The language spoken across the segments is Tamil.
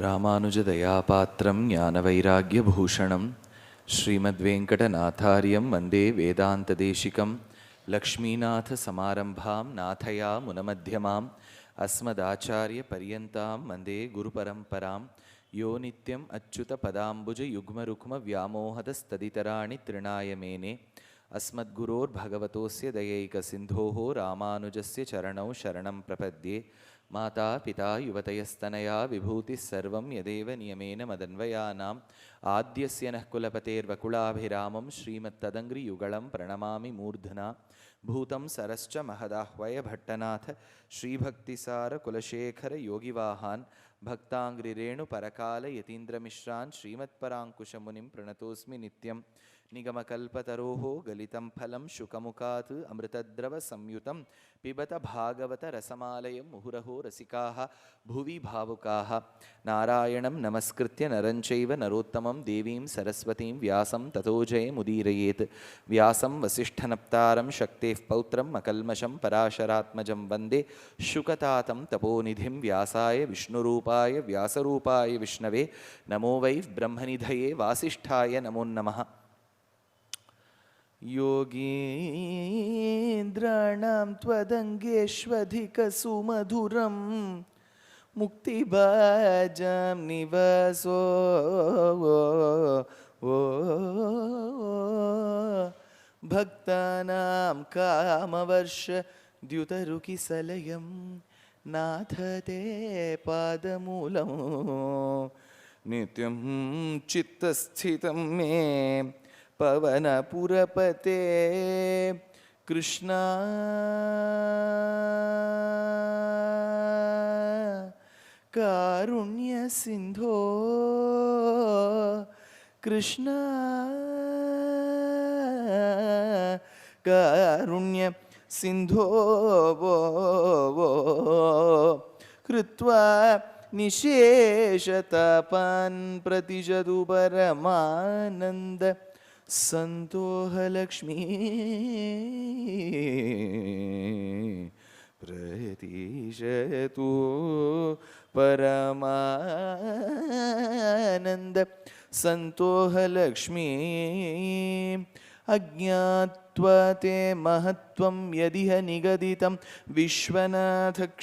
रामानुजदयापात्रं ज्ञानवैराग्यभूषणं श्रीमद्वेङ्कटनाथार्यं वन्दे वेदान्तदेशिकं लक्ष्मीनाथसमारम्भां नाथया मुनमध्यमाम् अस्मदाचार्यपर्यन्तां वन्दे गुरुपरम्परां यो नित्यम् अच्युतपदाम्बुजयुग्मरुक्मव्यामोहदस्तदितराणि तृणाय मेने अस्मद्गुरोर्भगवतोऽस्य दयैकसिन्धोः रामानुजस्य चरणौ शरणं प्रपद्ये। மாதா பிதா யுவதயஸ்தனயா விபூதி சர்வம் எதேவ நியமேன மதன்வயானாம். ஆத்தியசியனः குலபதேர்வகுலாபிராமம் ஸ்ரீமத்ததங்கிரியுகளம் பிரணமாமி மூர்தனா. பூதம் சரஸ்ச மகதாஹ்வய பட்டநாத. ஸ்ரீபக்திசார குலசேகர யோகிவாகான் भट्टनाथ श्रीभक्तिसारकुलशेखरयोगिवाहान् भक्ताङ्घ्रिरेणुपरकालयतीन्द्रमिश्रान् श्रीमत्पराङ्कुशमुनिं प्रणतोऽस्मि नित्यं निगमकल्पतरोः गलितं फलं शुकमुखात् अमृतद्रवसंयुतं पिबत भागवतरसमालयं मुहुरहो रसिकाः भुवि भावुकाः नारायणं नमस्कृत्य नरं चैव नरोत्तमं देवीं सरस्वतीं व्यासं ततो जयमुदीरयेत् व्यासं वसिष्ठनप्तारं शक्तेः पौत्रं मकल्मषं पराशरात्मजं वन्दे शुकतातं तपोनिधिं व्यासाय विष्णुरूपाय व्यासरूपाय विष्णवे नमो वै ब्रह्मनिधये वासिष्ठाय नमो नमः। योगीन्द्राणां त्वदङ्गेष्वधिकसुमधुरं मुक्तिबाजां निवासो। भक्तानां कामवर्ष द्युतरुकिसलयं नाथ ते पादमूलं नित्यं चित्तस्थितं मे पवनपुरपते कृष्णा कारुण्यसिन्धो कृष्णा कारुण्य സിന്ധോവോ കൃത്വാ നിശേഷതപാൻ പ്രതിശതു പരമാനന്ദ പരമാനന്ദ സന്തോഹലക്ഷ്മീ. अज्ञात्वा ते महत्त्वं यदिह निगदितं विश्वनाथक्षमेथः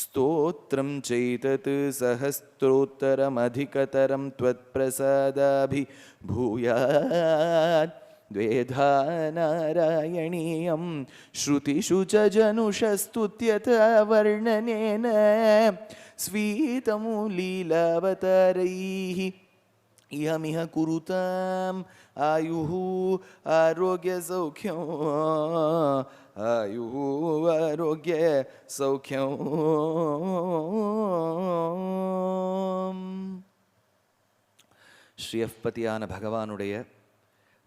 स्तोत्रं चैतत् सहस्रोत्तरमधिकतरं त्वत्प्रसादाभिभूयात्। द्वेधा नारायणीयं श्रुतिषु च जनुषस्तुत्यथा वर्णनेन स्वीतमु लीलावतारैः ఇహమిహ కురుతాం ఆయు ఆరోగ్య సౌఖ్యం ఆయు ఆరోగ్య సౌఖ్యం ஸ்ரீயப்பதியான பகவானுடைய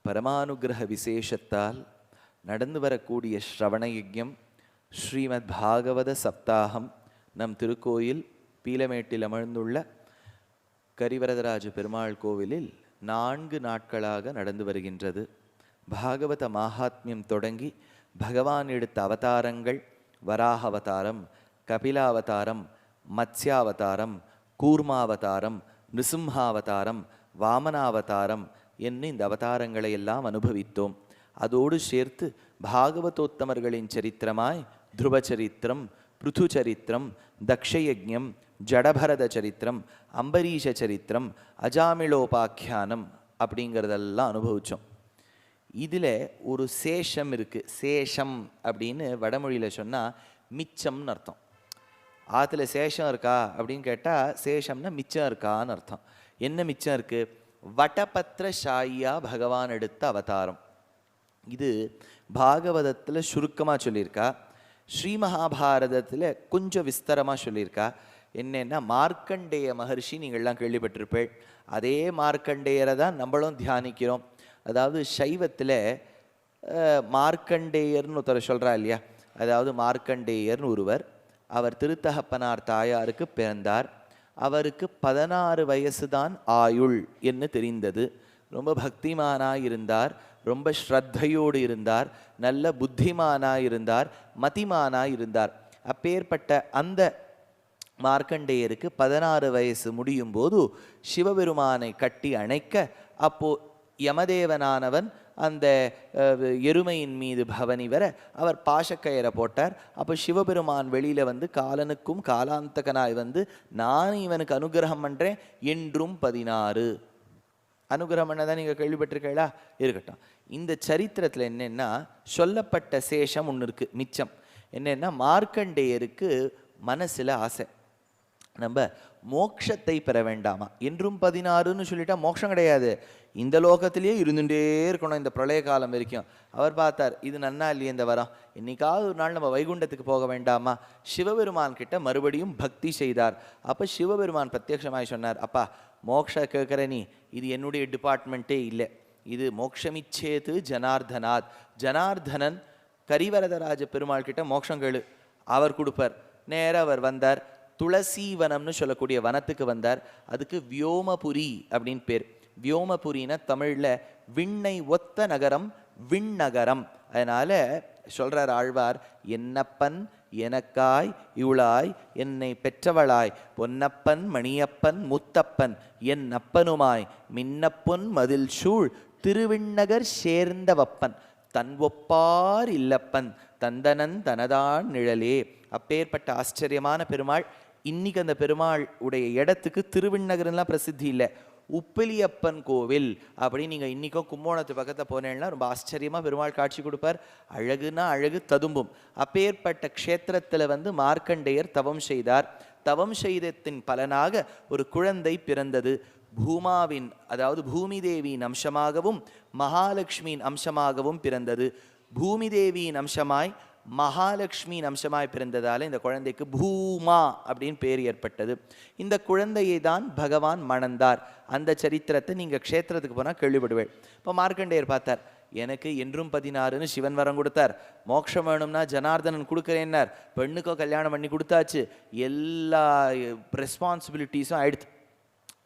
பரமானுகிரக விசேஷத்தால் நடந்து வரக்கூடிய ஸ்ரவண யஜ்யம் ஸ்ரீமத் பாகவத சப்தாகம் நம் திருக்கோயில் பீலமேட்டில் அமர்ந்துள்ள கரிவரதராஜ பெருமாள் கோவிலில் நான்கு நாட்களாக நடந்து வருகின்றது. பாகவத மாகாத்மியம் தொடங்கி பகவான் எடுத்த அவதாரங்கள் வராக அவதாரம் கபிலாவதாரம் மத்ஸ்யாவதாரம் கூர்மாவதாரம் நிருசிம்ஹாவதாரம் வாமனாவதாரம் என்ன இந்த அவதாரங்களை எல்லாம் அனுபவித்தோம். அதோடு சேர்த்து பாகவதோத்தமர்களின் சரித்திரமாய் துருவ சரித்திரம் பிருது சரித்திரம் தக்ஷயஜம் ஜடபரத சரித்திரம் அம்பரீஷ சரித்திரம் அஜாமிளோபாக்கியானம் அப்படிங்கிறதெல்லாம் அனுபவித்தோம் இதில் ஒரு சேஷம் இருக்குது சேஷம் அப்படின்னு வடமொழியில் சொன்னால் மிச்சம்னு அர்த்தம். ஆற்றுல சேஷம் இருக்கா அப்படின்னு கேட்டால் சேஷம்னா மிச்சம் இருக்கான்னு அர்த்தம். என்ன மிச்சம் இருக்குது வட்டபத்திர ஷாயியா பகவான் எடுத்த அவதாரம். இது பாகவதத்தில் சுருக்கமாக சொல்லியிருக்கா. ஸ்ரீ மகாபாரதத்தில் கொஞ்சம் விஸ்தரமாக சொல்லியிருக்கா. என்னென்னா மார்க்கண்டேய மகர்ஷி நீங்கள்லாம் கேள்விப்பட்டிருப்பேள். அதே மார்க்கண்டேயரை தான் நம்மளும் தியானிக்கிறோம். அதாவது சைவத்தில் மார்க்கண்டேயர்னு ஒருத்தர் சொல்கிறா இல்லையா? அதாவது மார்க்கண்டேயர்னு ஒருவர். அவர் திருத்தகப்பனார் தாயாருக்கு பிறந்தார். அவருக்கு பதினாறு வயசு தான் ஆயுள் என்று தெரிந்தது. ரொம்ப பக்திமானாக இருந்தார் ரொம்ப ஸ்ரத்தையோடு இருந்தார். நல்ல புத்திமானாக இருந்தார் மதிமானாக இருந்தார் அப்பேற்பட்ட அந்த மார்க்கண்டேயருக்கு பதினாறு வயசு முடியும் போது சிவபெருமானை கட்டி அணைக்க அப்போ யமதேவனானவன் அந்த எருமையின் மீது பவனி வர அவர் பாஷக்கயரை போட்டார். அப்போ சிவபெருமான் வெளியில் வந்து காலனுக்கும் காலாந்தகனாய் வந்து நான் இவனுக்கு அனுகிரகம் பண்ணுறேன் என்றும் பதினாறு. அனுகிரகம் பண்ணதான் நீங்கள் கேள்விப்பட்டிருக்கீங்களா? இருக்கட்டும். இந்த சரித்திரத்தில் என்னென்னா சொல்லப்பட்ட சேஷம் ஒன்று இருக்கு மிச்சம். என்னென்னா மார்க்கண்டேயருக்கு மனசில் ஆசை. நம்ம மோட்சத்தை பெற வேண்டாமா? என்றும் பதினாறுன்னு சொல்லிட்டா மோட்சம் கிடையாது. இந்த லோகத்திலேயே இருந்துட்டே இருக்கணும் இந்த பிரளய காலம் வரைக்கும். அவர் பார்த்தார் இது நன்னா இல்லையே இந்த வரம்? இன்னைக்காவது ஒரு நாள் நம்ம வைகுண்டத்துக்கு போக வேண்டாமா? சிவபெருமான் கிட்ட மறுபடியும் பக்தி செய்தார். அப்போ சிவபெருமான் பிரத்யட்சமாய் சொன்னார் அப்பா மோக்ஷ கேட்குற நீ இது என்னுடைய டிபார்ட்மெண்ட்டே இல்லை. இது மோக்ஷமிச்சேது ஜனார்தனாத். ஜனார்தனன் கரிவரதராஜ பெருமாள் கிட்ட மோட்சம் கேளு. அவர் கொடுப்பார். நேராக அவர் வந்தார். துளசி வனம்னு சொல்லக்கூடிய வனத்துக்கு வந்தார். அதுக்கு வியோமபுரி அப்படின்னு பேர். வியோமபுரின்னா தமிழ்ல விண்ணை ஒத்த நகரம் விண்ணகரம் அதனால சொல்றார் ஆழ்வார் என்னப்பன் எனக்காய் இவளாய் என்னை பெற்றவளாய். பொன்னப்பன் மணியப்பன் முத்தப்பன். என் அப்பனுமாய். மின்னப்பொன் மதில் சூழ் திருவிண்ணகர் சேர்ந்தவப்பன். தன் ஒப்பார் இல்லப்பன். தந்தனன் தனதான் நிழலே. அப்பேற்பட்ட ஆச்சரியமான பெருமாள் இன்னைக்கு அந்த பெருமாள் உடைய இடத்துக்கு திருவிண்ணகர்லாம் பிரசித்தி இல்லை. உப்பிலியப்பன் கோவில் அப்படி நீங்கள் இன்றைக்கும் கும்போணத்து பக்கத்தில் போனேன்னா ரொம்ப ஆச்சரியமாக பெருமாள் காட்சி கொடுப்பார். அழகுனா அழகு ததும்பும். அப்பேற்பட்ட க்ஷேத்திரத்தில் வந்து மார்க்கண்டேயர் தவம் செய்தார். தவம் செய்தத்தின் பலனாக ஒரு குழந்தை பிறந்தது. பூமாவின் அதாவது பூமி தேவியின் அம்சமாகவும் மகாலட்சுமியின் அம்சமாகவும் பிறந்தது. பூமி தேவியின் அம்சமாய் மகாலட்சுமியின் அம்சமாய் பிறந்ததால் இந்த குழந்தைக்கு பூமா அப்படின்னு பேர் ஏற்பட்டது. இந்த குழந்தையை தான் பகவான் மணந்தார். அந்த சரித்திரத்தை நீங்கள் க்ஷேத்திரத்துக்கு போனால் கேள்விப்படுவேன் இப்போ மார்க்கண்டேயர் பார்த்தார் எனக்கு என்றும் பதினாறுன்னு சிவன் வரம் கொடுத்தார். மோட்சம் வேணும்னா ஜனார்தனன் கொடுக்குறேன்னார். பெண்ணுக்கோ கல்யாணம் பண்ணி கொடுத்தாச்சு. எல்லா ரெஸ்பான்சிபிலிட்டிஸும் ஆயிடுத்து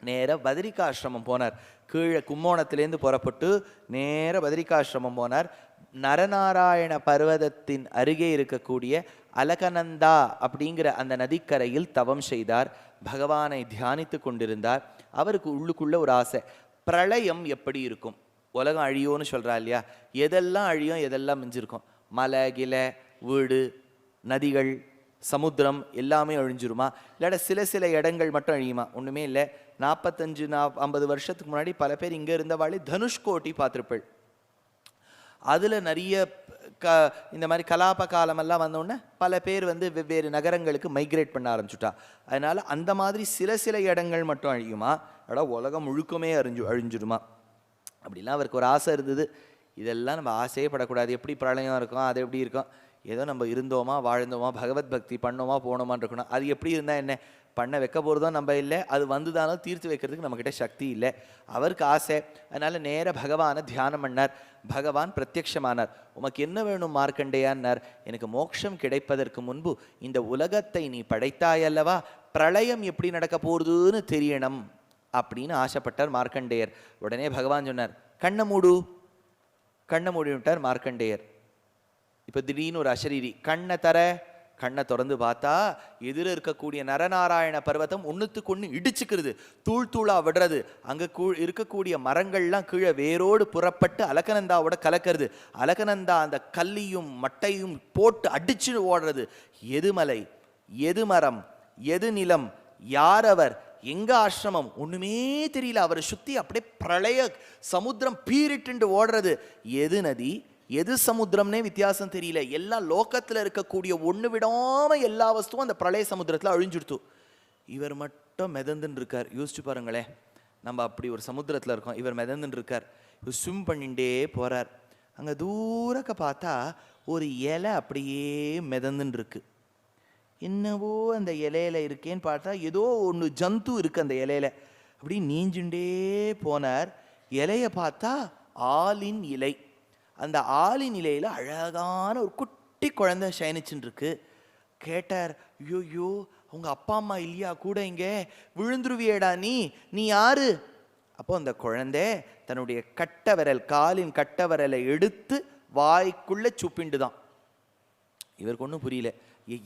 நேராக பத்ரிகாசிரமம் போனார். கீழே கும்போணத்திலேருந்து புறப்பட்டு நேர பத்ரிகாசிரமம் போனார். நரநாராயண பர்வதத்தின் அருகே இருக்கக்கூடிய அலகநந்தா அப்படிங்கிற அந்த நதிக்கரையில் தவம் செய்தார். பகவானை தியானித்து கொண்டிருந்தார். அவருக்கு உள்ளுக்குள்ள ஒரு ஆசை. பிரளயம் எப்படி இருக்கும்? உலகம் அழியோன்னு சொல்கிறா இல்லையா? எதெல்லாம் அழியும் எதெல்லாம் மிஞ்சிருக்கும்? மலை கிளை வீடு நதிகள் சமுத்திரம் எல்லாமே அழிஞ்சிருமா? இல்லாட்ட சில சில இடங்கள் மட்டும் அழியுமா? ஒன்றுமே இல்லை. நாற்பத்தஞ்சு நா ஐம்பது வருஷத்துக்கு முன்னாடி பல பேர் இங்கே இருந்தவாளே தனுஷ்கோட்டி பார்த்துருப்பள். அதில் நிறைய க இந்த மாதிரி கலாப காலமெல்லாம் வந்தோடனே பல பேர் வந்து வெவ்வேறு நகரங்களுக்கு மைக்ரேட் பண்ண ஆரம்பிச்சுட்டா. அதனால் அந்த மாதிரி சில சில இடங்கள் மட்டும் அழியுமா? அடா உலகம் முழுக்கமே அழிஞ்சு அழிஞ்சிடுமா? அப்படிலாம் அவருக்கு ஒரு ஆசை இருந்தது. இதெல்லாம் நம்ம ஆசையே படக்கூடாது. எப்படி பிரளயம் இருக்கும்? அது எப்படி இருக்கும்? ஏதோ நம்ம இருந்தோமா வாழ்ந்தோமா பகவத் பக்தி பண்ணோமா போனோமான்னு இருக்கணும். அது எப்படி இருந்தால் என்ன? பண்ண வைக்க போகிறதும் நம்ம இல்லை. அது வந்துதானோ தீர்த்து வைக்கிறதுக்கு நம்மக்கிட்ட சக்தி இல்லை. அவருக்கு ஆசை. அதனால் நேர பகவானை தியானம் பண்ணார். பகவான் பிரத்யக்ஷமானார் உமக்கு என்ன வேணும் மார்க்கண்டேயான்னார். எனக்கு மோட்சம் கிடைப்பதற்கு முன்பு இந்த உலகத்தை நீ படைத்தாயல்லவா பிரளயம் எப்படி நடக்க போகுதுன்னு தெரியணும் அப்படின்னு ஆசைப்பட்டார் மார்க்கண்டேயர். உடனே பகவான் சொன்னார் கண்ணை மூடு. கண்ணை மூடி விட்டார் மார்க்கண்டேயர். இப்போ திடீர்னு ஒரு அசரீரி கண்ணை தர. கண்ணை திறந்து பார்த்தா எதிர இருக்கக்கூடிய நரநாராயண பர்வதம் ஒன்றுத்துக்கு ஒன்று இடிச்சுக்கிறது தூள் தூளாக விடுறது. அங்கே கூ இருக்கக்கூடிய மரங்கள்லாம் கீழே வேரோடு புறப்பட்டு அலகநந்தாவோட கலக்கிறது. அலகநந்தா அந்த கல்லியும் மட்டையும் போட்டு அடிச்சு ஓடுறது. எது மலை? எது மரம்? எது நிலம்? யார் அவர்? எங்க ஆசிரமம்? ஒண்ணுமே தெரியல. அவரை சுத்தி அப்படியே பிரளய சமுத்திரம் பீரிட்டு ஓடுறது. எது நதி? எது சமுத்திரம்னே வித்தியாசம் தெரியல. எல்லா லோக்கத்தில் இருக்கக்கூடிய ஒன்று விடாமல் எல்லா வஸ்துவும் அந்த பிரளய சமுத்திரத்தில் அழிஞ்சுடுத்து இவர் மட்டும் மிதந்துன்னு இருக்கார் யோசிச்சு பாருங்களேன் நம்ம அப்படி ஒரு சமுத்திரத்தில் இருக்கோம். இவர் மிதந்துன்னு இருக்கார் இவர் ஸ்விம் பண்ணிகிட்டே போகிறார் அங்கே தூரக்க பார்த்தா ஒரு இலை அப்படியே மிதந்துன்னு இருக்கு என்னவோ அந்த இலையில இருக்கேன்னு பார்த்தா ஏதோ ஒன்று ஜந்து இருக்கு அந்த இலையில. அப்படி நீஞ்சுண்டே போனார். இலையை பார்த்தா ஆளின் இலை. அந்த ஆளி நிலையில் அழகான ஒரு குட்டி குழந்தை சயனிச்சுன்னு இருக்கு கேட்டார் ஐயோ உங்கள் அப்பா அம்மா இல்லையா? கூட இங்கே? விழுந்துருவியேடா நீ. நீ யாரு? அப்போ அந்த குழந்தை தன்னுடைய கட்ட விரல் காலின் கட்ட விரலை எடுத்து வாய்க்குள்ளே சுப்பிண்டு தான் இவருக்கு ஒன்றும் புரியல.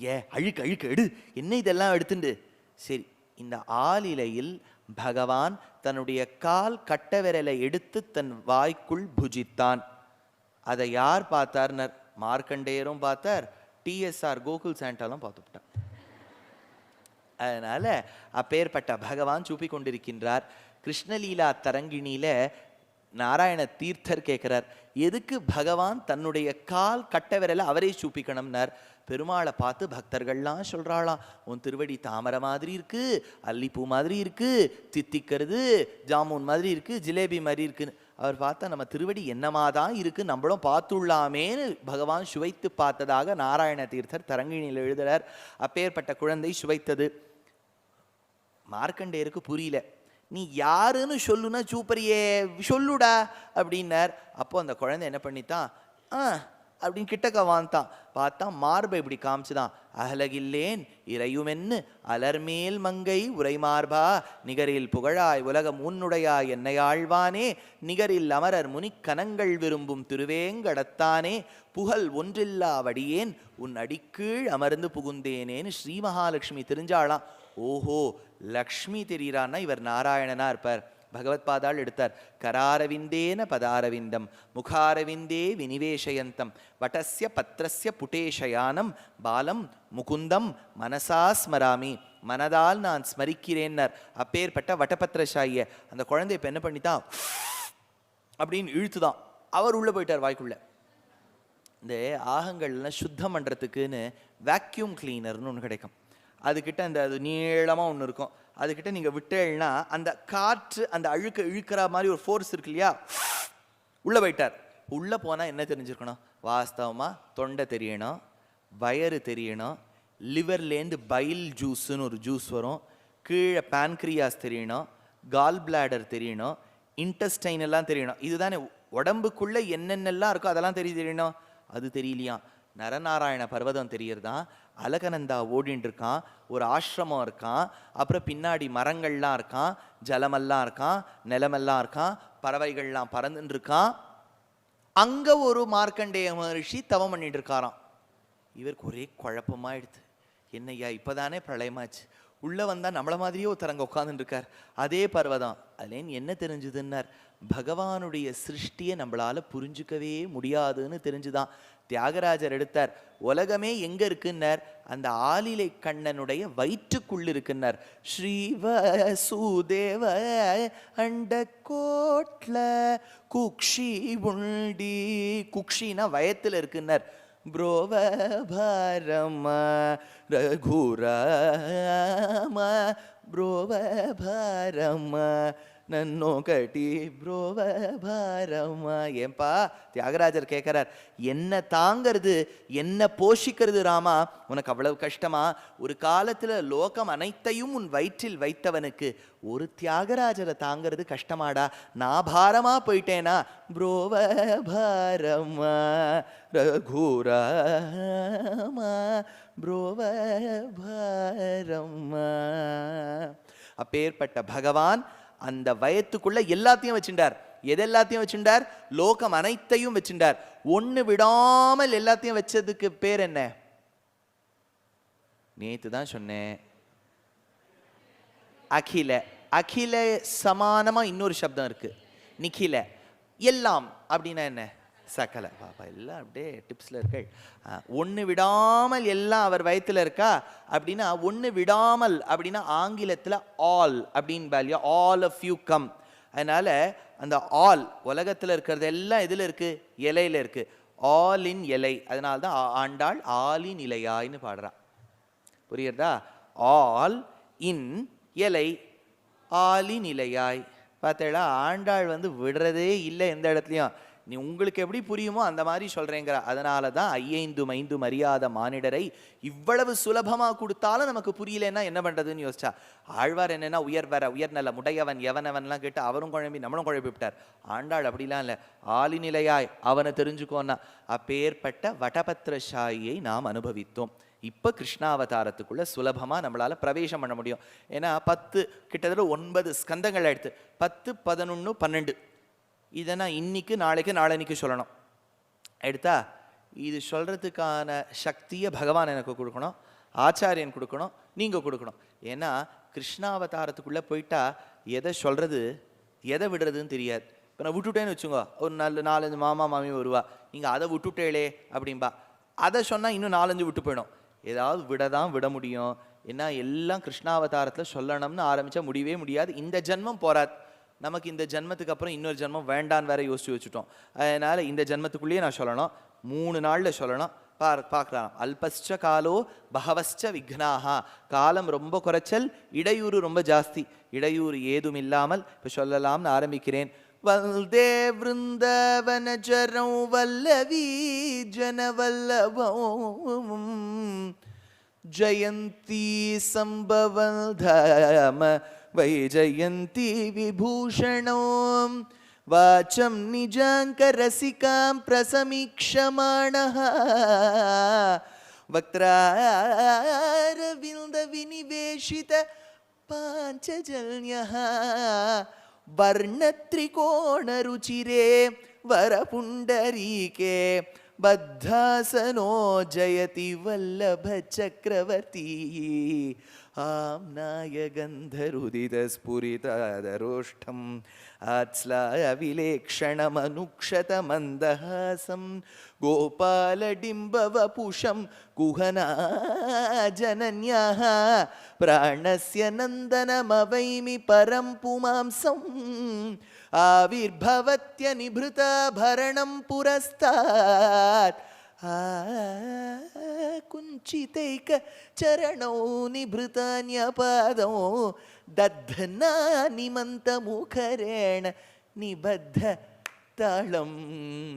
ஏ அழுக்கு அழுக்கு எடு. என்ன இதெல்லாம் எடுத்துண்டு? சரி இந்த ஆளிலையில் பகவான் தன்னுடைய கால் கட்ட விரலை எடுத்து தன் வாய்க்குள் புஜித்தான். அதை யார் பார்த்தார்னர்? மார்க்கண்டேயரும் பார்த்தார். டிஎஸ்ஆர் கோகுல் சாண்டாலும் பார்த்துவிட்டான் அதனால் அப்பேற்பட்ட பகவான் சூப்பி கொண்டிருக்கின்றார் கிருஷ்ணலீலா தரங்கிணியில நாராயண தீர்த்தர் கேட்குறார் எதுக்கு பகவான் தன்னுடைய கால் கட்ட விரலை அவரே சூப்பிக்கணும்னார்? பெருமாளை பார்த்து பக்தர்கள்லாம் சொல்கிறாளாம் உன் திருவடி தாமரை மாதிரி இருக்கு அல்லிப்பூ மாதிரி இருக்குது தித்திக்கிறது ஜாமூன் மாதிரி இருக்கு ஜிலேபி மாதிரி இருக்குன்னு. அவர் பார்த்தா நம்ம திருவடி என்னமாதான் இருக்கு நம்மளும் பார்த்துள்ளாமேன்னு பகவான் சுவைத்து பார்த்ததாக நாராயண தீர்த்தர் தரங்கிணியில் எழுதுறார். அப்பேற்பட்ட குழந்தை சுவைத்தது. மார்க்கண்டேயருக்கு புரியல. நீ யாருன்னு சொல்லுனா சூப்பரியே சொல்லுடா அப்படின்னார். அப்போ அந்த குழந்தை என்ன பண்ணித்தான் ஆ அப்படின்னு கிட்டக்க வாழ்ந்தான் பார்த்தா மார்பை இப்படி காமிச்சுதான். அகலகில்லேன் இறையுமென்னு அலர்மேல் மங்கை உரைமார்பா நிகரில் புகழாய் உலகம் உன்னுடையாய் என்னை ஆழ்வானே நிகரில் அமரர் முனிக்கனங்கள் விரும்பும் திருவேங்கடத்தானே புகழ் ஒன்றில்லா வடியேன் உன் அடிக்கீழ் அமர்ந்து புகுந்தேனேன்னு ஸ்ரீ மகாலட்சுமி தெரிஞ்சாளாம். ஓஹோ லக்ஷ்மி தெரிகிறான்னா இவர் நாராயணனா இருப்பார். பகவத் பாதாள் எடுத்தார். கராரவிந்தேன பதாரவிந்தம் முகாரவிந்தே வினிவேஷயந்தம் வட்டஸ்ய பத்திரஸ்ய புட்டேஷயானம் பாலம் முகுந்தம் மனசா ஸ்மராமி மனதால் நான் ஸ்மரிக்கிறேன்னர். அப்பேற்பட்ட வட்டபத்திரசாயிய அந்த குழந்தை இப்போ என்ன பண்ணித்தான் அப்படின்னு இழுத்துதான். அவர் உள்ளே போயிட்டார் வாய்க்குள்ள. இந்த ஆகங்கள்லாம் சுத்தம் பண்ணுறதுக்குன்னு வேக்யூம் கிளீனர்னு ஒன்று கிடைக்கும். அதுக்கிட்ட அந்த அது நீளமாக ஒன்று இருக்கும். அதுக்கிட்ட நீங்கள் விட்டேன்னா அந்த காற்று அந்த அழுக்க இழுக்கிற மாதிரி ஒரு ஃபோர்ஸ் இருக்கு இல்லையா? உள்ளே போயிட்டார். உள்ளே போனால் என்ன தெரிஞ்சிருக்கணும்? வாஸ்தவமாக தொண்டை தெரியணும் வயறு தெரியணும் லிவர்லேருந்து பைல் ஜூஸ்னு ஒரு ஜூஸ் வரும் கீழே பான்க்ரியாஸ் தெரியணும் கால் பிளாடர் தெரியணும் இன்டெஸ்டைன் எல்லாம் தெரியணும். இதுதானே உடம்புக்குள்ளே என்னென்னலாம் இருக்கோ அதெல்லாம் தெரிய தெரியணும் அது தெரியலையா நரநாராயண பர்வதம் தெரியறதான் அலகநந்தா ஓடின்னு இருக்கான் ஒரு ஆசிரமம் இருக்கான் அப்புறம் பின்னாடி மரங்கள்லாம் இருக்கான் ஜலமெல்லாம் இருக்கான் நிலமெல்லாம் இருக்கான் பறவைகள்லாம் பறந்துன்னு இருக்கான். அங்கே ஒரு மார்க்கண்டேய மகரிஷி தவம் பண்ணிட்டு இருக்காராம். இவருக்கு ஒரே குழப்பமாயிடுது. என்னய்யா இப்பதானே பிரளயமாச்சு. உள்ளே வந்தால் நம்மள மாதிரியே ஒருத்தர் அங்கே உட்கார்ந்துட்டு அதே பர்வதம். அதுலேன்னு என்ன தெரிஞ்சுதுன்னார்? பகவானுடைய சிருஷ்டியை நம்மளால புரிஞ்சுக்கவே முடியாதுன்னு தெரிஞ்சுதான். தியாகராஜர் எடுத்தார். உலகமே எங்க இருக்குன்னார்? அந்த ஆலிலை கண்ணனுடைய வயிற்றுக்குள் இருக்குன்னார். ஸ்ரீவ சுதேவ அண்ட கோட்ல குக்ஷி உண்டி குக்ஷினா வயத்தில் இருக்குன்னார். புரோவ பாரம ரகுராம புரோவ பாரம நன்னோகட்டி புரோவ பாரமா ஏன்பா? தியாகராஜர் கேட்குறார் என்ன தாங்கிறது என்ன போஷிக்கிறது ராமா உனக்கு அவ்வளவு கஷ்டமா? ஒரு காலத்தில் லோகம் அனைத்தையும் உன் வயிற்றில் வைத்தவனுக்கு ஒரு தியாகராஜரை தாங்கிறது கஷ்டமாடா? நான் பாரமா போயிட்டேனா? புரோவ பாரமா ரகுராமா? புரோவ பாரமா அப்பேற்பட்ட பகவான் அந்த வயத்துக்குள்ள எல்லாத்தையும் வச்சுட்டார் எதெல்லாத்தையும் வச்சுட்டார் லோகம் அனைத்தையும் வச்சுட்டார் ஒன்று விடாமல் எல்லாத்தையும் வச்சதுக்கு பேர் என்ன? நேத்து தான் சொன்னேன். அகில. அகில சமானமா இன்னொரு சப்தம் இருக்கு. நிக்கில எல்லாம் அப்படின்னா என்ன? சகல. பாப்பா எல்லாம் அப்படியே டிப்ஸ்ல இருக்கள். ஒன்று விடாமல் எல்லாம் அவர் வயத்தில் இருக்கா? அப்படின்னா ஒன்று விடாமல் அப்படின்னா ஆங்கிலத்தில் ஆல் அப்படின்னு value all of you come அதனால அந்த ஆல் உலகத்தில் இருக்கிறது எல்லாம் எதில் இருக்கு? இலையில இருக்கு. ஆல் இன் இலை. அதனால தான் ஆண்டாள் ஆலின் இலையாய்ன்னு பாடுறா. புரியுறதா? ஆல் இன் இலை ஆலின் இலையாய். பார்த்தேடா ஆண்டாள் வந்து விடுறதே இல்லை எந்த இடத்துலையும். நீ உங்களுக்கு எப்படி புரியுமோ அந்த மாதிரி சொல்கிறேங்கிற அதனால தான் ஐயைந்தும் ஐந்தும் அறியாத மானிடரை இவ்வளவு சுலபமாக கொடுத்தாலும் நமக்கு புரியலன்னா என்ன பண்ணுறதுன்னு யோசிச்சா? ஆழ்வார் என்னென்னா உயர் வர உயர்நல முடையவன் எவனவன்லாம் கேட்டு அவரும் குழம்பி நம்மளும் குழம்பி விட்டார். ஆண்டாள் அப்படிலாம் இல்லை. ஆளிநிலையாய் அவனை தெரிஞ்சுக்கோன்னா. அப்பேற்பட்ட வடபத்திரசாயியை நாம் அனுபவித்தோம். இப்போ கிருஷ்ணாவதாரத்துக்குள்ள சுலபமாக நம்மளால் பிரவேசம் பண்ண முடியும். ஏன்னா பத்து கிட்டத்தட்ட ஒன்பது ஸ்கந்தங்கள் எடுத்து பத்து பதினொன்று பன்னெண்டு. இதை நான் இன்னைக்கு நாளைக்கு நாளன்னைக்கு சொல்லணும். எடுத்தா இது சொல்கிறதுக்கான சக்தியை பகவான் எனக்கு கொடுக்கணும் ஆச்சாரியன் கொடுக்கணும் நீங்கள் கொடுக்கணும். ஏன்னா கிருஷ்ணாவதாரத்துக்குள்ளே போயிட்டா எதை சொல்கிறது எதை விடுறதுன்னு தெரியாது. இப்போ நான் விட்டுட்டேன்னு வச்சுக்கோ ஒரு நாலு நாலஞ்சு மாமா மாமி வருவா நீங்கள் அதை விட்டுட்டேளே அப்படின்பா அதை சொன்னால் இன்னும் நாலஞ்சு விட்டு போயிடும். ஏதாவது விட தான் விட முடியும். ஏன்னா எல்லாம் கிருஷ்ணாவதாரத்தில் சொல்லணும்னு ஆரம்பித்தா முடியவே முடியாது. இந்த ஜென்மம் போராது நமக்கு இந்த ஜென்மத்துக்கு அப்புறம் இன்னொரு ஜென்மம் வேண்டான்னு வேற யோசிச்சு வச்சுட்டோம். அதனால் இந்த ஜென்மத்துக்குள்ளேயே நான் சொல்லணும். மூணு நாளில் சொல்லணும். பார் பார்க்கலாம். அல்பஸ்ட காலோ பகவஸ்ட விக்னாகா காலம் ரொம்ப குறைச்சல் இடையூறு ரொம்ப ஜாஸ்தி. இடையூறு ஏதும் இல்லாமல் இப்போ சொல்லலாம்னு ஆரம்பிக்கிறேன். வல்தே விருந்தவனஜரம் வல்லவி ஜனவல்லவம். ஜயந்தி சம்பவல் தம वैजयंती विभूषण वैजयन्ती विभूषणौ वाचं निजाङ्करसिकां प्रसमीक्षमाणः। वक्त्रारविन्दविनिवेशित पाञ्चजन्यः। वर्णत्रिकोणरुचिरे वरपुण्डरीके बद्धासनो जयति वल्लभ चक्रवर्ती आं नाय गन्धरुदितस्फुरितादरोष्ठम् आत्स्लायविलेक्षणमनुक्षतमन्दहासं गोपालडिम्बवपुषं कुहनाजनन्याः प्राणस्य नन्दनमवैमि परं पुमांसम् आविर्भवत्यनिभृताभरणं पुरस्तात् कुञ्चितैक चरणौ निभृतान्यपादौ दध्ना निमन्तमुखरेण निबद्ध तालं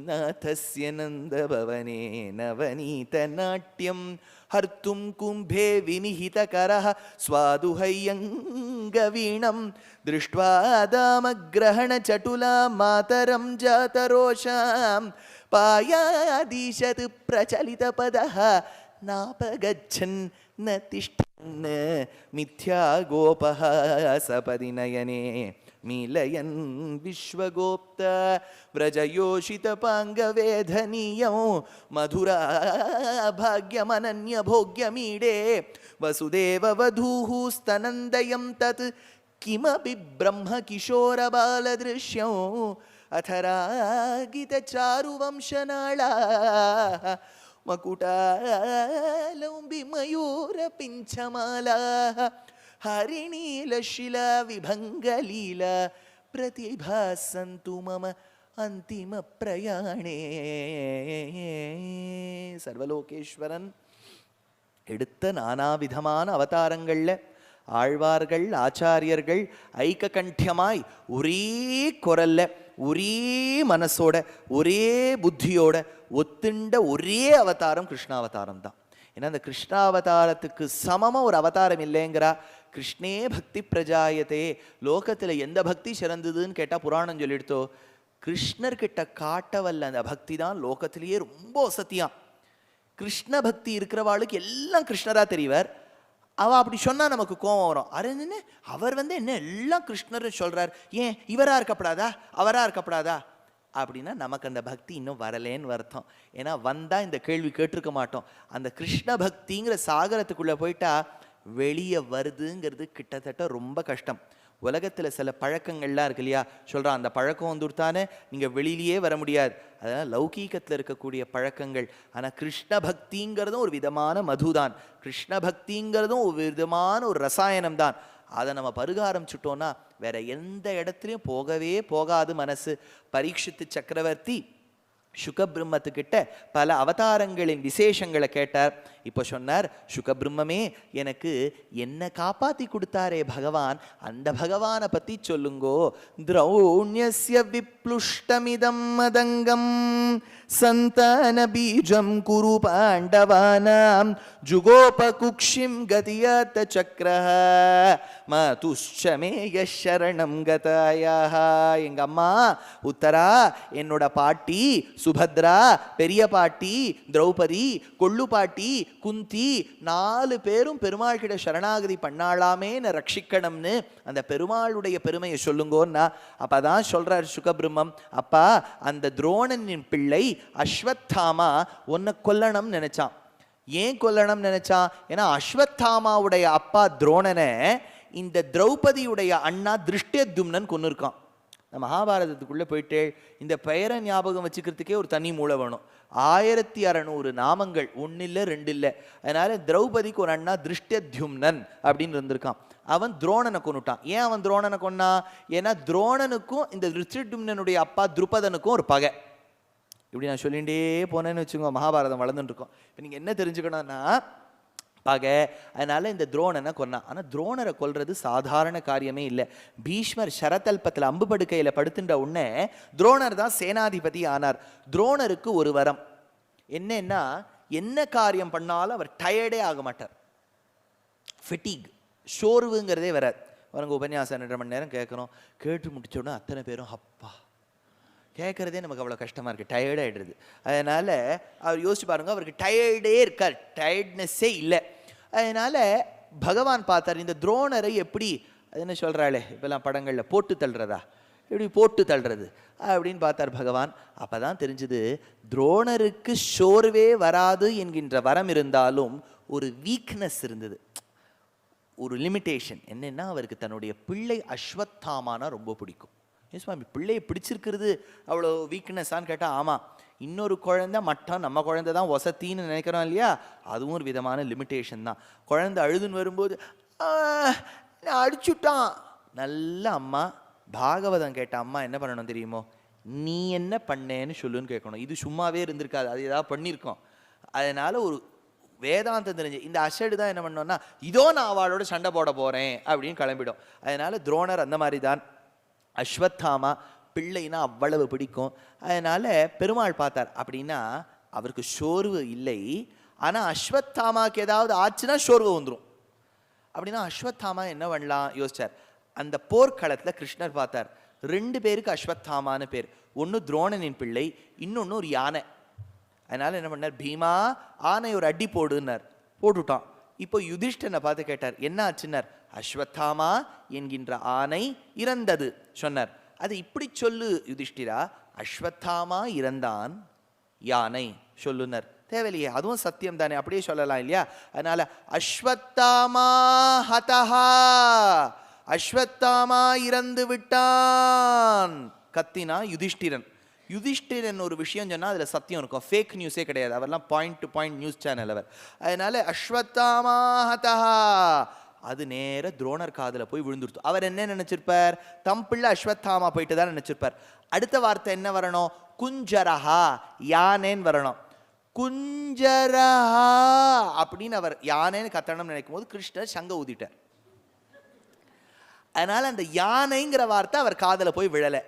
नाथस्य नन्दभवने नवनीतनाट्यं हर्तुं कुम्भे विनिहितकरः स्वादुहय्यङ्गवीणं दृष्ट्वा दामग्रहणचटुला मातरं പായാദീശത് പ്രചലിതപദ നാപഗച്ഛൻ ന തിഷ്ഠൻ മിഥ്യാഗോപ സപതി നയനേ மீலயன் விஸ்வகோப்த விரஜயோஷித பாங்கவேதனீயம் மதுரா பாக்யமனன்ய போக்யமீடே வசுதேவ வதூஹு ஸ்தனந்தயம் தத் கிமபி பிரம்ம கிஷோரபாலதிருஷ்யம் रागितचारुवंशनाळा मकुटालौम्बिमयूरपिञ्छमाला हरिणीलशिला विभङ्गलीला प्रतिभासन्तु मम अन्तिमप्रयाणे சர்வலோகேஸ்வரன் எடுத்த நானாவிதமான அவதாரங்கள்ல ஆழ்வார்கள் ஆச்சாரியர்கள் ஐக்ககண்டியமாய் ஒரே குரல்ல ஒரே மனசோட ஒரே புத்தியோட ஒத்துண்ட ஒரே அவதாரம் கிருஷ்ணாவதாரம் தான். ஏன்னா அந்த கிருஷ்ணாவதாரத்துக்கு சமமாக ஒரு அவதாரம் இல்லைங்கிறா. கிருஷ்ணே பக்தி பிரஜாயத்தே லோகத்தில் எந்த பக்தி சிறந்ததுன்னு கேட்டால் புராணம் சொல்லிடுத்தோ கிருஷ்ணர்கிட்ட காட்டவல்ல அந்த பக்தி தான் லோகத்திலேயே ரொம்ப வசதியாம். கிருஷ்ண பக்தி இருக்கிறவாளுக்கு எல்லாம் கிருஷ்ணரா தெரிவார். அவள் அப்படி சொன்னால் நமக்கு கோவம் வரும். அरे அவர் வந்து என்ன எல்லாம் கிருஷ்ணர் சொல்கிறார் ஏன் இவராக இருக்கப்படாதா? அவராக இருக்கப்படாதா? அப்படின்னா நமக்கு அந்த பக்தி இன்னும் வரலேன்னு அர்த்தம். ஏன்னா வந்தால் இந்த கேள்வி கேட்டிருக்க மாட்டோம். அந்த கிருஷ்ண பக்திங்கிற சாகரத்துக்குள்ளே போயிட்டா வெளியே வருதுங்கிறது கிட்டத்தட்ட ரொம்ப கஷ்டம். உலகத்தில் சில பழக்கங்கள்லாம் இருக்கு இல்லையா? சொல்கிறான் அந்த பழக்கம் வந்துடுத்தானே? நீங்கள் வெளியிலேயே வர முடியாது. அதனால் லௌகீகத்தில் இருக்கக்கூடிய பழக்கங்கள். ஆனால் கிருஷ்ண பக்திங்கிறதும் ஒரு விதமான மதுதான் கிருஷ்ண பக்திங்கிறதும் ஒரு விதமான ஒரு ரசாயனம் தான். அதை நம்ம பருக சுட்டோன்னா வேற எந்த இடத்துலையும் போகவே போகாது மனசு. பரீட்சித்து சக்கரவர்த்தி சுகபிரம்மத்துக்கிட்ட பல அவதாரங்களின் விசேஷங்களை கேட்டார். இப்போ சொன்னார் சுகபிரம்மே எனக்கு என்ன காப்பாத்தி கொடுத்தாரே பகவான். அந்த பகவானை பத்தி சொல்லுங்கோ. திரௌண்யஸ்ய விப்ளுஷ்டமிதம் மதங்கம். சந்தான பீஜம் குரு பாண்டவானாம் ஜுகோபகுக்ஷிம் கதியாத்த சக்கரஹ மதுஷ்சமேய சரணம் கதாயாக எங்க அம்மா உத்தரா என்னோட பாட்டி சுபத்ரா பெரிய பாட்டி திரௌபதி கொள்ளு பாட்டி குந்தி நாலு பேரும் பெருமாள் கிட்ட சரணாகதி பண்ணாலாமேன்னு ரட்சிக்கணும்னு அந்த பெருமாளுடைய பெருமையை சொல்லுங்கோன்னா அப்பதான் சொல்றார் சுகபிரம்மம் அப்பா அந்த துரோணனின் பிள்ளை அஸ்வத்தாமா உன்னை கொல்லணும்னு நினைச்சான். ஏன் கொல்லணும்னு நினைச்சான்? ஏன்னா அஸ்வத்தாமாவுடைய அப்பா துரோணனை இந்த திரௌபதியுடைய அண்ணா திருஷ்டத்யும்னன் கொண்டு இருக்கான். இந்த மகாபாரதத்துக்குள்ளே போயிட்டு இந்த பெயரை ஞாபகம் வச்சுக்கிறதுக்கே ஒரு தனி மூளை வேணும். ஆயிரத்தி அறநூறு நாமங்கள் ஒன்று இல்லை ரெண்டு இல்லை அதனால திரௌபதிக்கு ஒரு அண்ணா திருஷ்டத்யும்னன் அப்படின்னு இருந்திருக்கான். அவன் துரோணனை கொன்னுட்டான். ஏன் அவன் துரோணனை கொன்னா ஏன்னா துரோணனுக்கும் இந்த திருஷ்டத்யும்னனுடைய அப்பா துருபதனுக்கும் ஒரு பகை. இப்படி நான் சொல்லிகிட்டே போனேன்னு வச்சுக்கோங்க மகாபாரதம் வளர்ந்துட்டுருக்கோம். இப்போ நீங்கள் என்ன தெரிஞ்சுக்கணும்னா பகை அதனால் இந்த துரோணனை கொன்னான் ஆனால் துரோணரை கொல்றது சாதாரண காரியமே இல்லை. பீஷ்மர் சரதல்பத்தில் அம்பு படுக்கையில் படுத்துட்ட உடனே துரோணர் தான் சேனாதிபதி ஆனார். துரோணருக்கு ஒரு வரம். என்னன்னா என்ன காரியம் பண்ணாலும் அவர் டயர்டே ஆக மாட்டார். ஃபிட்டிக் சோர்வுங்கிறதே வராது. அவருங்க உபன்யாசம் ரெண்டரை மணி நேரம் கேட்குறோம் கேட்டு முடிச்சோடனே அத்தனை பேரும் அப்பா கேட்குறதே நமக்கு அவ்வளோ கஷ்டமாக இருக்குது டயர்டாகிடுது அதனால் அவர் யோசிச்சு பாருங்கள் அவருக்கு டயர்டே இருக்கார். டயர்ட்னஸ்ஸே இல்லை. அதனால் பகவான் பார்த்தார் இந்த துரோணரை எப்படி அது என்ன சொல்கிறாளே இப்போல்லாம் படங்களில் போட்டு தள்ளுறதா? எப்படி போட்டு தள்ளுறது? அப்படின்னு பார்த்தார் பகவான். அப்போ தான் தெரிஞ்சுது துரோணருக்கு சோர்வே வராது என்கின்ற வரம் இருந்தாலும் ஒரு வீக்னஸ் இருந்தது. ஒரு லிமிட்டேஷன் என்னென்னா அவருக்கு தன்னுடைய பிள்ளை அஸ்வத்தாமானா ரொம்ப பிடிக்கும். சுவாமி பிள்ளையை பிடிச்சிருக்கிறது அவ்வளோ வீக்னஸான்னு கேட்டால் ஆமாம் இன்னொரு குழந்தை மட்டம் நம்ம குழந்தை தான் வசத்தின்னு நினைக்கிறோம் இல்லையா? அதுவும் ஒரு விதமான லிமிட்டேஷன் தான். குழந்தை அழுதுன்னு வரும்போது அடிச்சுட்டான். நல்ல அம்மா பாகவதம் கேட்ட அம்மா என்ன பண்ணணும் தெரியுமோ? நீ என்ன பண்ணேன்னு சொல்லுன்னு கேட்கணும். இது சும்மாவே இருந்திருக்காது. அது ஏதாவது பண்ணியிருக்கோம். அதனால் ஒரு வேதாந்தம் தெரிஞ்சு இந்த அஷடு தான் என்ன பண்ணோன்னா இதோ நான் அவளோட சண்டை போட போகிறேன் அப்படின்னு கிளம்பிடும். அதனால் துரோணர் அந்த மாதிரி தான் அஸ்வத்தாமா பிள்ளைனா அவ்வளவு பிடிக்கும். அதனால் பெருமாள் பார்த்தார். அப்படின்னா அவருக்கு சோர்வு இல்லை. ஆனால் அஸ்வத்தாமாவுக்கு ஏதாவது ஆச்சுன்னா சோர்வு வந்துடும் அப்படின்னா அஸ்வத்தாமா என்ன பண்ணலாம்? யோசிச்சார். அந்த போர்க்களத்தில் கிருஷ்ணர் பார்த்தார். ரெண்டு பேருக்கு அஸ்வத்தாமான்னு பேர். ஒன்று துரோணனின் பிள்ளை இன்னொன்று ஒரு யானை. அதனால் என்ன பண்ணார்? பீமா ஆனை ஒரு அடி போடுன்னார். போட்டுட்டான். இப்போ யுதிஷ்டனை பார்த்து கேட்டார் என்ன ஆச்சுன்னார்? அஸ்வத்தாமா என்கின்ற ஆணை இறந்தது சொன்னார். அது இப்படி சொல்லு யுதிஷ்டிரா அஸ்வத்தாமா இறந்தான் யானை சொல்லுனர். தேவையில்லையே அதுவும் சத்தியம் தானே அப்படியே சொல்லலாம் இல்லையா? அதனால அஸ்வத்தாமா ஹதஹா அஸ்வத்தாமா இறந்து விட்டான் கத்தினா யுதிஷ்டிரன். யுதிஷ்டிரன் ஒரு விஷயம் சொன்னால் அதில் சத்தியம் இருக்கும். ஃபேக் நியூஸே கிடையாது. அவர்லாம் point to point news channel அவர். அதனால அஸ்வத்தாமா அது நேர துரோணர் காதில் போய் விழுந்துருத்து அவர் என்ன நினச்சிருப்பார்? தம் பிள்ளை அஸ்வத்தாமா போயிட்டு தான் நினச்சிருப்பார். அடுத்த வார்த்தை என்ன வரணும்? குஞ்சரஹா யானேன்னு வரணும். குஞ்சரஹா அப்படின்னு அவர் யானேன்னு கத்தணும்னு நினைக்கும் போது கிருஷ்ணர் சங்க ஊதிட்டார். அதனால் அந்த யானைங்கிற வார்த்தை அவர் காதில் போய் விழலை.